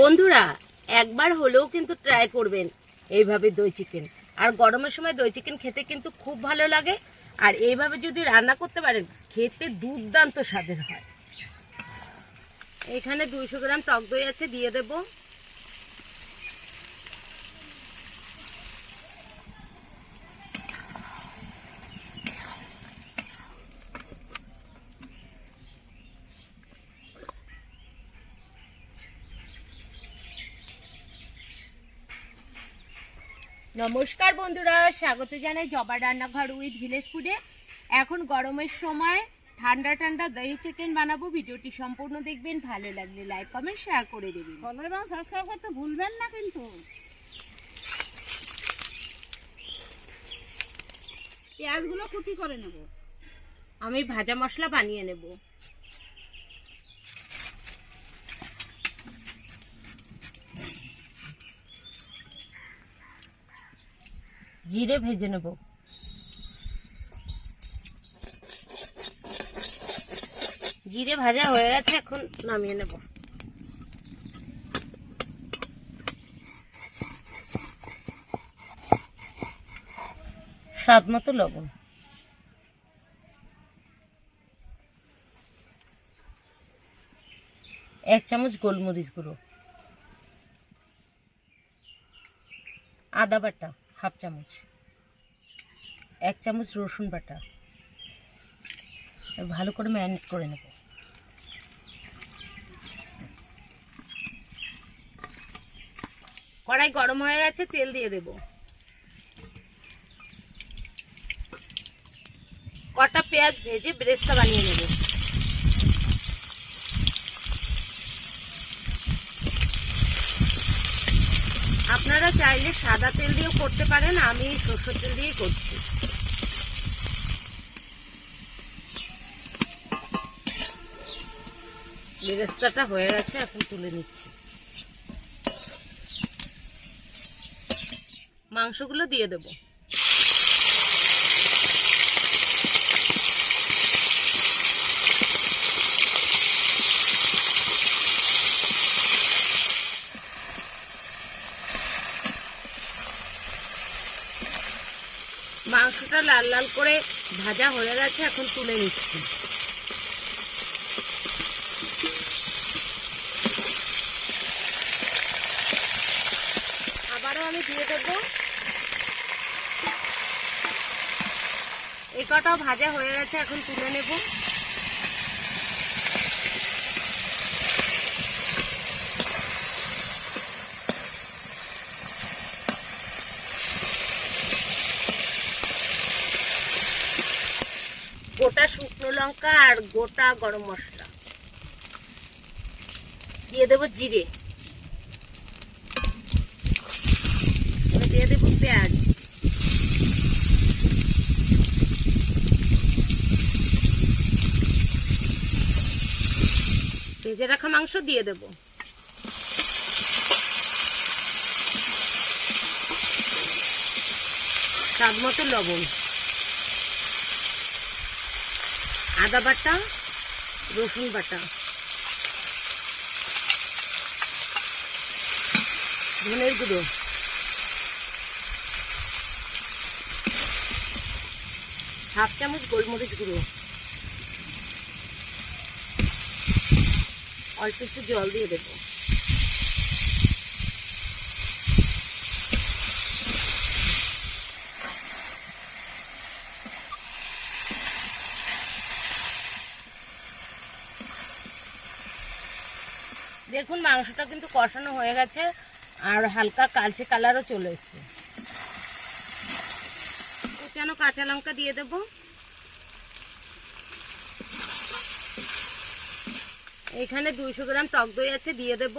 বন্ধুরা, একবার হলেও কিন্তু ট্রাই করবেন এইভাবে দই চিকেন আর গরমের সময় দই চিকেন খেতে কিন্তু খুব ভালো লাগে। আর এইভাবে যদি রান্না করতে পারেন, খেতে দুর্দান্ত স্বাদের হয়। এখানে দুইশো গ্রাম টক দই আছে, দিয়ে দেব। নমস্কার বন্ধুরা স্বাগত জানাই জবা রান্নাঘর উইথ ভিলেজ ফুডে। এখন গরমের সময় ঠান্ডা ঠান্ডা দহি চিকেন বানাবো ভিডিওটি সম্পূর্ণ দেখবেন ভালো লাগলে লাইক কমেন্ট শেয়ার করে দেবেন। ফলো এবং সাবস্ক্রাইব করতে ভুলবেন না কিন্তু। পেঁয়াজগুলো কুচি করে নেব। আমি ভাজা মশলা বানিয়ে নেব। জিরে ভেজে নেব। জিরে ভাজা হয়ে গেছে, এখন নামিয়ে নেব। স্বাদ মতো লবণ। এক চামচ গোলমরিচ গুঁড়ো। আদা বাটা। হাফ চামচ। এক চামচ রসুন বাটা। ভালো করে ম্যারিনেট করে নেব। কড়াই গরম হয়ে গেছে, তেল দিয়ে দেব। কটা পেঁয়াজ ভেজে ব্রেস্তা বানিয়ে নেব। আপনারা চাইলে সাদা তেল দিয়েও করতে পারেন, আমি সরষের তেল দিয়েই করছি। বেরেস্তাটা হয়ে গেছে, এখন তুলে নিচ্ছি। মাংসগুলো দিয়ে দেবো। মাংসটা লাল লাল করে ভাজা হয়ে গেছে, এখন তুলে নিচ্ছি। আবারও আমি দিয়ে দেবো। এই কটাও ভাজা হয়ে গেছে, এখন তুলে নেব। গোটা শুকনো লঙ্কা আর গোটা গরম মশলা। দিয়ে দেবো জিরে। দিয়ে দেবো পেঁয়াজ। ভেজে রাখা মাংস দিয়ে দেব। স্বাদ মতো লবণ। আদা বাটা, রসুন বাটা। ধনের গুঁড়ো। হাফ চামচ গোলমরিচ গুঁড়ো। অল্প একটু জল দিয়ে দেবো। দেখুন, মাংসটা কিন্তু কষানো হয়ে গেছে আর হালকা কালচে কালারও চলে এসছে। কুচানো কাঁচা লঙ্কা দিয়ে দেব? এখানে দুইশো গ্রাম টক দই আছে, দিয়ে দেব।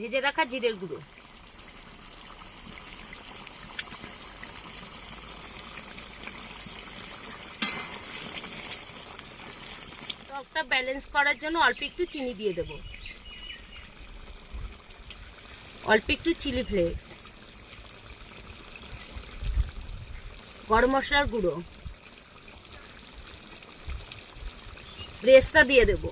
ভেজে রাখা জিরের গুঁড়ো। টকটা ব্যালেন্স করার জন্য অল্প একটু চিনি দিয়ে দেবো। অল্প একটু চিলি ফ্লেক্স গরম মশলার গুঁড়ো। রেস্তা দিয়ে দেবো।